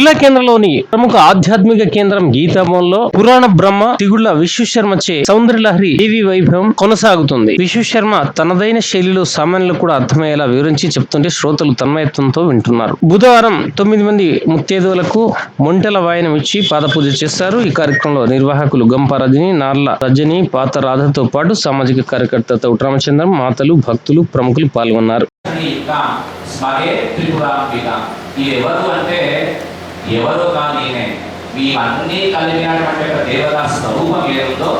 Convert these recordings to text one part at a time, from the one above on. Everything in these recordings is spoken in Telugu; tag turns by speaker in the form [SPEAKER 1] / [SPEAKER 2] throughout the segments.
[SPEAKER 1] జిల్లా కేంద్రంలోని ప్రముఖ ఆధ్యాత్మిక కేంద్రం గీతాభవన్లో పురాణ బ్రహ్మ తిగుళ్ళ విశ్వశర్మచే సౌందర్యలహరి దేవి వైభవం కొనసాగుతుంది. విశ్వశర్మ తనదైన శైలిలో సామాన్యులకు కూడా అర్థమయ్యేలా వివరించి చెప్తుంటే శ్రోతలు తన్మయత్వంతో వింటున్నారు. బుధవారం తొమ్మిది మంది ముత్తేదువులకు మొంటెల వాయనం ఇచ్చి పాదపూజ చేస్తారు. ఈ కార్యక్రమంలో నిర్వాహకులు గంపారజని నార్ల రజని పాత రాధతో పాటు సామాజిక కార్యకర్త తౌట రామచంద్రం మాతలు భక్తులు ప్రముఖులు పాల్గొన్నారు.
[SPEAKER 2] ఇది ఎవరు అంటే ఎవరు కానీ అన్ని కలిగినటువంటి ఒక దేవతా స్వరూపం ఏదో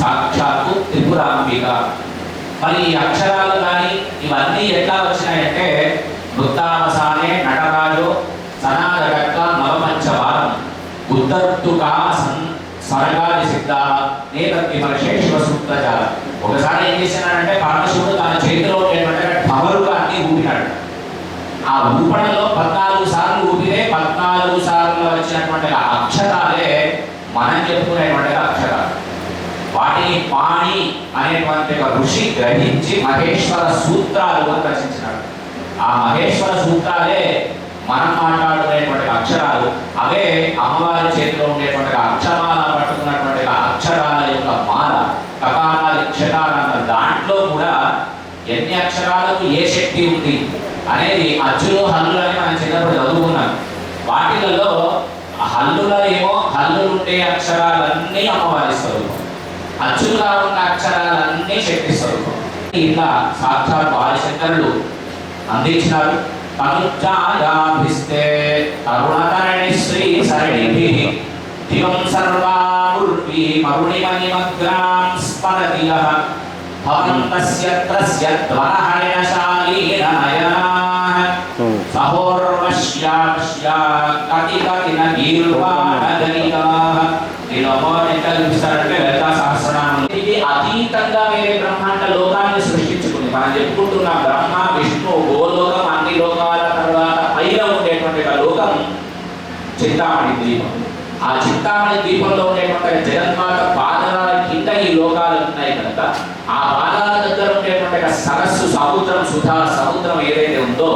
[SPEAKER 2] సాక్షాత్తు త్రిపురాంబిక మరి ఈ అక్షరాలు కానీ ఇవన్నీ ఎట్లా వచ్చినాయంటే వృత్తావసానే నటరాజు సనాదగట్ల నవపంచవారం ఉత్తర్తుకా సన్ స్వర్గాది సిద్ధ నేతత్తి పరశేశ్వర సూత్రజాల ఒకసారి ఏం చేసినాడంటే పరమశివుడు తన చేతిలో ఉండేటువంటి పవరుగా అన్ని ఊపినాడు. ఆ ఊపడలో పద్నాలుగు నాలుగు సార్లు వచ్చినటువంటి అక్షరాలే మనం చెప్పుకునేటువంటి అక్షరాలు. వాటిని పాణి అనేటువంటి ఒక ఋషి గ్రహించి మహేశ్వర సూత్రాలు రచించినాడు. ఆ మహేశ్వర సూత్రాలే మనం మాట్లాడుకునేటువంటి అక్షరాలు. అవే అమ్మవారి చేతిలో ఉండేటువంటి అక్షరాల పట్టుకున్నటువంటి అక్షరాల యొక్క మాల కపాలాలు క్షరాల దాంట్లో కూడా ఎన్ని అక్షరాలకు ఏ శక్తి ఉంది అనేది అచ్చులు హల్లు అని మనం చిన్నప్పుడు చదువుకున్నాం. వాటిలలో హల్లులో ఏమో హల్లులు ఉండే అక్షరాలన్నీ అమ్మవారి స్వరూపం. అచ్చులుగా ఉన్న అక్షరాలన్నీ శక్తి స్వరూపం. ఇలా సాక్షాత్ బాలశంకరులు అందించినారు. అనుజాయాభిస్తే అరుణతరణి శ్రీ సరణిభి. దివం సర్వాముర్వి మరుణిమణిమగ్రాం స్మరతి యః భవంతస్య త్రస్య ధ్వరహయశాలీన నయనాః సహోర్వశ్యాశ్యా కటి కటిన గీర్వాణగణికాః నిలమోని కల్పిస్తారంటే లలితా సహస్రనామం ఇది అతీతంగా వేరే బ్రహ్మాండ లోకాన్ని సృష్టించుకుంది. మనం చెప్పుకుంటున్న బ్రహ్మ విష్ణు గోలోకం అన్ని లోకాల తర్వాత పైన ఉండేటువంటి లోకం చింతామణి ద్వీపం. ఆ చింతామణి ద్వీపంలో ఉండేటువంటి జగన్మాత పాదాల కింద ఈ లోకాలు ఉన్నాయి కనుక ఆ పాదాల దగ్గర ఉండేటువంటి సరస్సు సముద్రం సుధా సముద్రం ఏదైతే ఉందో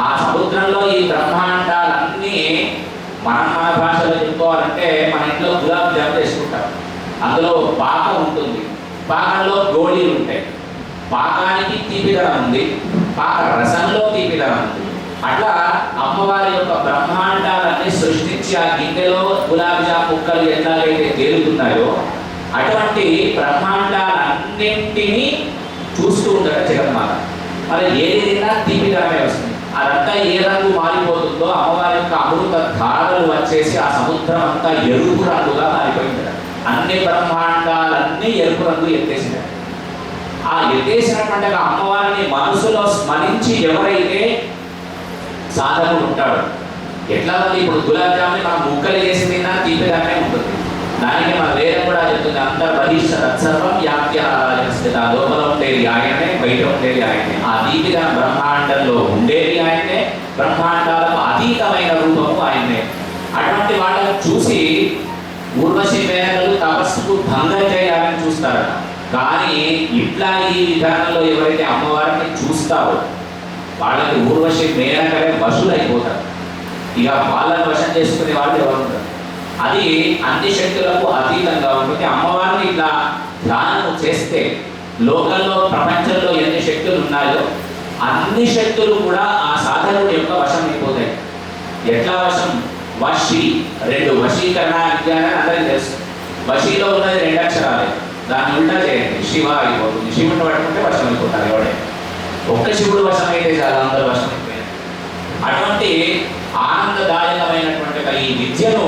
[SPEAKER 2] ఆ సముద్రంలో ఈ బ్రహ్మాండాలన్నీ మన మన భాషలో చెప్పుకోవాలంటే మన ఇంట్లో గులాబ్ జామ్ చేసుకుంటాం. అందులో పాకం ఉంటుంది. పాకంలో గోళీలు ఉంటాయి. పాకానికి తీపిదనం ఉంది. పాక రసంలో తీపిదనం ఉంది. అట్లా అమ్మవారి యొక్క బ్రహ్మాండాలన్నీ సృష్టించి ఆ గిన్నెలో గులాబ్ జామ్ ముక్కలు ఎట్లాగైతే తేలుతున్నాయో అటువంటి బ్రహ్మాండాలన్నింటినీ చూస్తూ ఉంటారు జగన్మాత. మరి ఏది తిన్నా తీపిదనమే వస్తుంది. అదంతా ఏ రంగు మారిపోతుందో అమ్మవారి యొక్క అమృత ధారలు వచ్చేసి ఆ సముద్రం అంతా ఎరుపు రంగుగా మారిపోయింది అన్ని బ్రహ్మాండాలన్నీ ఎరుపు రంగు ఎత్తేసినాడు ఆ ఎత్తేసినటువంటి అమ్మవారిని మనసులో స్మరించి ఎవరైతే సాధకుడు ఉంటాడు ఎట్లా ఉంది ఇప్పుడు గులాబ్ జామున్ మనం ముక్కలు చేసి తిన్నా తీపిగానే ఉంటుంది. దానికి మన వేదం కూడా చెప్తుంది అంత బహిష్ట తత్సర్వం వ్యాప్య స్థిత లోపల ఉండేది ఆయనే బయట ఉండేది ఆయనే. ఆ దీపిగా బ్రహ్మాండంలో ఉండేది ఆయనే బ్రహ్మాండాలకు అతీతమైన రూపము ఆయనే. అటువంటి వాళ్ళని చూసి ఊర్వశి మేనలు తపస్సుకు భంగం చేయాలని చూస్తారు కానీ ఇట్లా ఈ విధానంలో ఎవరైతే అమ్మవారిని చూస్తారో వాళ్ళకి ఊర్వశి మేనకలే వశులు అయిపోతారు ఇక వాళ్ళని వశం చేసుకునే వాళ్ళు ఎవరు ఉంటారు అది అన్ని శక్తులకు అతీతంగా ఉంటుంది. అమ్మవారిని ఇట్లా ధ్యానం చేస్తే లోకంలో ప్రపంచంలో ఎన్ని శక్తులు ఉన్నాయో అన్ని శక్తులు కూడా ఆ సాధకుడి యొక్క వశం అయిపోతాయి. ఎట్లా వశం? వశి రెండు వశీకరణ విజ్ఞానం అందరికీ తెలుసు. వశీలో ఉన్నది రెండు అక్షరాలే. దాన్ని ఉల్టా చేయండి. శివ అయిపోతుంది. శివుని పట్టుకుంటే వశం అయిపోతారు ఎవడే ఒక్క శివుడు వశం అయితే చాలా అందరూ వశం అయిపోయారు అటువంటి ఆనందదాయకమైనటువంటి ఈ విద్యను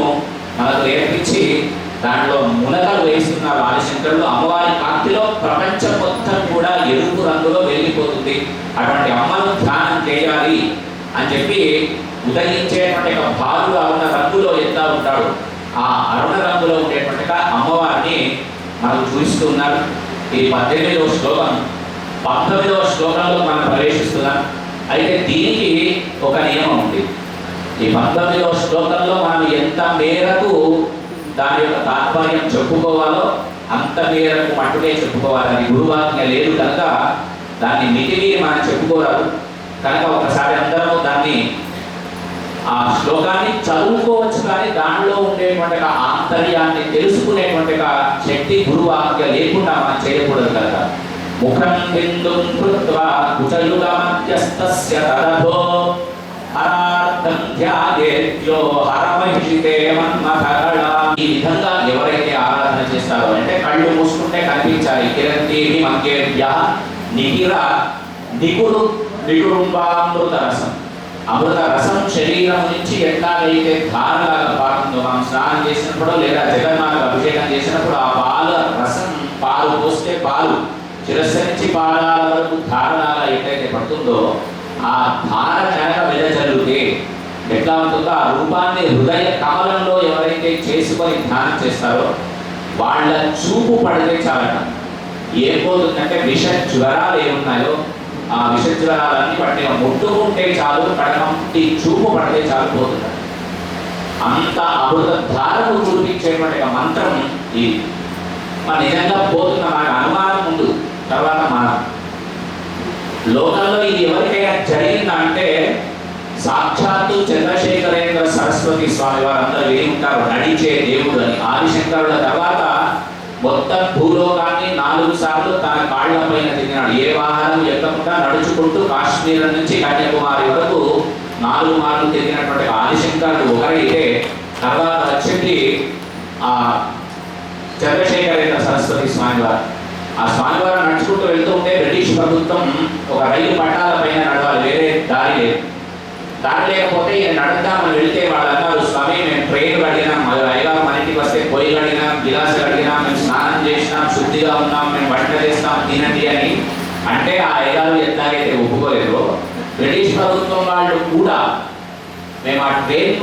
[SPEAKER 2] మనకు నేర్పించి దాంట్లో మునకలు వేస్తున్న ఆదిశంకరుడు అమ్మవారి కాంతిలో ప్రపంచం మొత్తం కూడా ఎరుపు రంగులో వెళ్ళిపోతుంది అటువంటి అమ్మను ధ్యానం చేయాలి అని చెప్పి ఉదయించేటువంటి ఒక బాలుడు అరుణ రంగులో ఎంత ఉంటాడు? ఆ అరుణ రంగులో ఉండేటువంటి అమ్మవారిని మనం చూపిస్తూ ఉన్నారు. ఈ పద్దెనిమిదవ శ్లోకం. పంతొమ్మిదవ శ్లోకంలో మనం ప్రవేశిస్తున్నాం. అయితే దీనికి ఒక నియమం ఉంది. ఈ పంతొమ్మిదవ శ్లోకంలో మనం ఎంత మేరకు దాని యొక్క తాత్పర్యం చెప్పుకోవాలో అంత మేరకు మట్టుకే చెప్పుకోవాలని గురువాజ్ఞ లేదు కనుక దాన్ని మితిమీరి మనం చెప్పుకోరాదు. కనుక ఒకసారి అందరూ దాన్ని ఆ శ్లోకాన్ని చదువుకోవచ్చు కానీ దానిలో ఉండేటువంటి ఆంతర్యాన్ని తెలుసుకునేటువంటి శక్తి గురువాక్య లేకుండా మనం చేయకూడదు కదా ముఖం బిందుం కృత్వా కుచయుగ మధ్యస్థస్య తరభో హరార్థం ధ్యాయేద్యో హరమహిషితే మన్మథగళ ఈ విధంగా ఎవరైతే ఆరాధన చేస్తారో అంటే కళ్ళు మూసుకుంటే కనిపించాలి. కిరంతీవి మంగేభ్య నిగిర నిగురు నిగురుంబామృత రసం. అమృత రసం శరీరం నుంచి ఎట్లాగైతే ధారలాగా పారుతుందో మనం స్నానం చేసినప్పుడు లేదా జగన్మాత అభిషేకం చేసినప్పుడు ఆ పాల రసం పాలు పోస్తే పాలు. శిరస్సు నుంచి పాదాల వరకు ధారలాగా ఎట్లయితే పడుతుందో ఆ ధార కనుక వెదజల్లుతే ఎట్లా ఉంటుందో ఆ రూపాన్ని హృదయ కమలంలో ఎవరైతే చేసుకొని ధ్యానం చేస్తారో వాళ్ళ చూపు పడితే చాలట. ఏమవుతుందంటే పోతుందంటే విష జ్వరాలు ఏమున్నాయో ఆ విష జ్వరాలన్నీ పట్టిన ముట్టుకుంటే చాలు కడకంటి చూపు పడితే చాలు పోతుంది అంత అమృత ధారను కురిపించేటువంటి మంత్రం ఇది. మన నిజంగా పోతున్న మనకు అనుమానం ముందు తర్వాత మనం లోకంలో ఇది ఎవరికైనా జరిగిందంటే సాక్షాత్తు చంద్రశేఖరేంద్ర సరస్వతి స్వామి వారందరూ విని ఉంటారు నడిచే దేవుడు అని. ఆదిశంకరుల తర్వాత మొత్తం భూలోకాన్ని నాలుగు సార్లు తన కాళ్ళ పైన తిరిగినాడు. ఏ వాహనం ఎక్కకుండా నడుచుకుంటూ కాశ్మీర్ నుంచి కన్యాకుమారి వరకు నాలుగు మార్లు తిరిగినటువంటి ఆదిశంకరుడు ఒకరైతే తర్వాత వచ్చింది ఆ చంద్రశేఖరేంద్ర సరస్వతి స్వామివారు. ఆ స్వామివారు నడుచుకుంటూ ప్రభుత్వం ఒక రైలు పట్టాల పైన నడవాలి వేరే దారి లేదు. దారి లేకపోతే ఈయన నడుద్దామని వెళితే వాళ్ళు అన్నారు స్వామి మేము ట్రైన్ అడిగినాం మరి అయ్యగారు మన ఇంటికి వస్తే పొయ్యిలు అడిగినాం గిలాసులు అడిగినాం మేము స్నానం చేసినాం శుద్ధిగా ఉన్నాం మేము వంట చేస్తాం తినండి అని. అంటే ఆ ఐదారు ఎట్లాగైతే ఒప్పుకోలేదో బ్రిటిష్ ప్రభుత్వం వాళ్ళు కూడా మేము ఆ ట్రైన్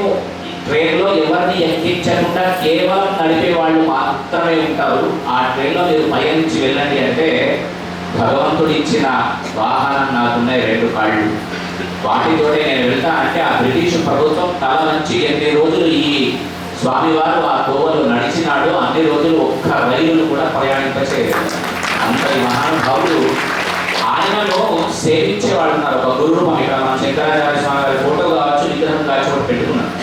[SPEAKER 2] ట్రైన్లో ఎవరిని ఎక్కించకుండా కేవలం నడిపే వాళ్ళు మాత్రమే ఉంటారు. ఆ ట్రైన్లో మీరు పయనించి వెళ్ళండి అంటే భగవంతుడు ఇచ్చిన వాహనం నాకున్నాయి రెండు కాళ్ళు. వాటితోనే నేను వెళ్తా అంటే ఆ బ్రిటిష్ ప్రభుత్వం తల నుంచి ఎన్ని రోజులు ఈ స్వామివారు ఆ కోవలు నడిచినాడు. అన్ని రోజులు ఒక్క రైలును కూడా ప్రయాణింపచేయలేదు. అంతటి మహానుభావులు ఆయనలో సేవించే వాళ్ళు ఉన్నారు. ఒక గురురూపం ఇక్కడ మన శంకరాచార్య స్వామి గారి ఫోటో కావచ్చు విగ్రహం కావచ్చు ఒకటి పెట్టుకున్నారు.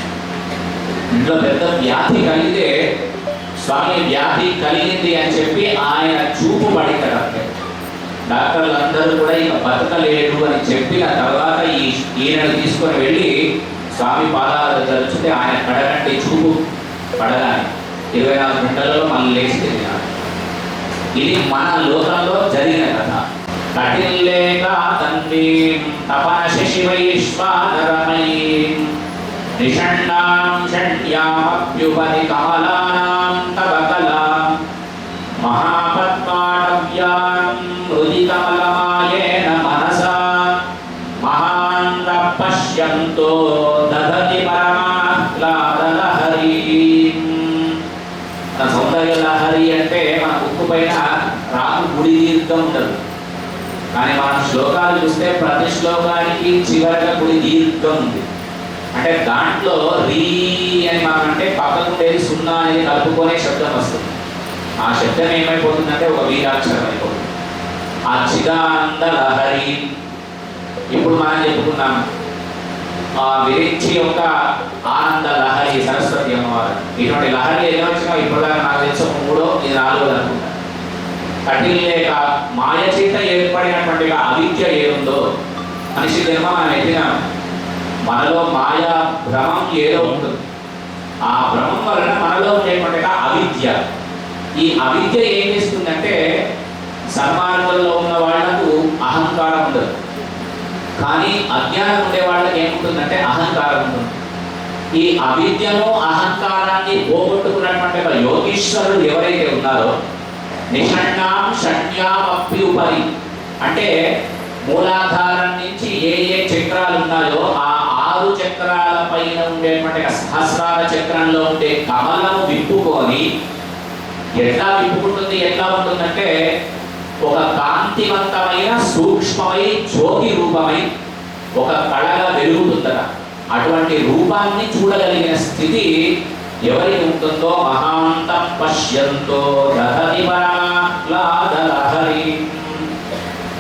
[SPEAKER 2] ఇంట్లో పెద్ద వ్యాధి కలిగితే స్వామి వ్యాధి కలిగింది అని చెప్పి ఆయన చూపు పడిందట డాక్టర్లు అందరూ కూడా ఇక బతకలేడు అని చెప్పిన తర్వాత ఈ ఈయనను తీసుకొని వెళ్ళి స్వామి పాదాల దగ్గర చూస్తే ఆయన కడగంటి చూపు పడగానే ఇరవై నాలుగు గంటలలో మళ్ళీ లేచి తిరిగినాడు ఇది మన లోకంలో జరిగిన కథ. కటిల్లేక తండ్రి తపన శశి వైశ్వానరమయీ నిషణ్ణాం షణ్యామప్యుపరి కమలానాం తవ కళ కానీ మనం శ్లోకాలు చూస్తే ప్రతి శ్లోకానికి చివరిగా గుడి దీర్ఘం ఉంది. అంటే దాంట్లో రీ అని మనం పక్కకు ఉండేది సున్నా అనేది కలుపుకొనే శబ్దం వస్తుంది. ఆ శబ్దం ఏమైపోతుందంటే ఒక వీరాక్షరం అయిపోతుంది. ఆ చిదానంద లహరి ఇప్పుడు మనం చెప్పుకున్నాం ఆ విరించి యొక్క ఆనంద లహరి సరస్వతి అమ్మవారు. ఇటువంటి లహరి ఎన్ని వచ్చినా ఇప్పటిదాకా నాకు తెలిసి. మూడో ఇది నాలుగో అనుకుంటాను కఠిన లేక మాయ చేత ఏర్పడినటువంటి అవిద్య ఏముందో మనిషి జన్మ మనం మనలో మాయా భ్రమం ఏదో ఉంటుంది. ఆ భ్రమం వలన మనలో ఉండేటువంటి అవిద్య ఈ అవిద్య ఏం చేస్తుందంటే సన్మార్గంలో ఉన్న వాళ్ళకు అహంకారం ఉండదు. కానీ అజ్ఞానం ఉండే వాళ్ళకి ఏముంటుందంటే అహంకారం ఉంటుంది. ఈ అవిద్యను అహంకారాన్ని పోగొట్టుకున్నటువంటి యోగీశ్వరులు ఎవరైతే ఉన్నారో నిషణ్ణాం షణ్యామప్పి ఉపరి. అంటే మూలాధారం నుంచి ఏ ఏ చక్రాలు ఉన్నాయో ఆ ఆరు చక్రాల పైన ఉండేటువంటి సహస్రాల చక్రంలో ఉండే కమలము విప్పుకొని ఎట్లా విప్పుకుంటుంది ఎట్లా ఉంటుందంటే ఒక కాంతివంతమైన సూక్ష్మమై జ్యోతి రూపమై ఒక కళగా వెలుగుతుందట. అటువంటి రూపాన్ని చూడగలిగిన స్థితి ఎవరికి ఉంటుందో మహాంతం పశ్యంతో దహతి పరమాహ్లాదలహరి.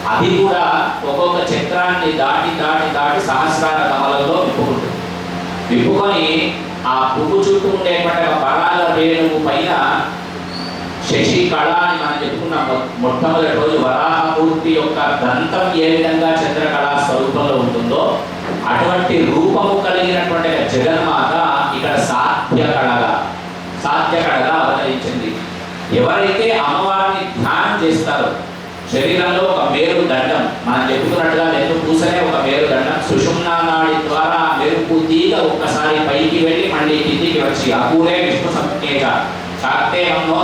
[SPEAKER 2] అది కూడా ఒక్కొక్క చక్రాన్ని దాటి దాటి దాటి సహస్రాల కమలంలో విప్పుకుంటుంది. విప్పుకొని ఆ పువ్వు చుట్టూ ఉండేటువంటి పరాల రేణువు పైన శశి కళ అని మనం చెప్పుకున్నాం. మొట్టమొదటి రోజు వరాహమూర్తి యొక్క దంతం ఏ విధంగా చంద్రకళ స్వరూపంలో ఉంటుందో అటువంటి రూపము కలిగినటువంటి జగన్మాత ఇక్కడ సాధ్య కళగా సాధ్య కళగా అవతరించింది. ఎవరైతే అమ్మవారిని ధ్యానం చేస్తారో శరీరంలో ఒక మేరు దండం మనం చెప్పుకున్నట్టుగా నెత్තු పూసనే ఒక మేరు దండం సుషుమ్నా నాడి ద్వారా ఆ మెరుపు తీగ ఒక్కసారి పైకి వెళ్ళి మళ్ళీ కిందికి వచ్చి అపూరే విష్ణు సంకేత శాక్తే అన్నో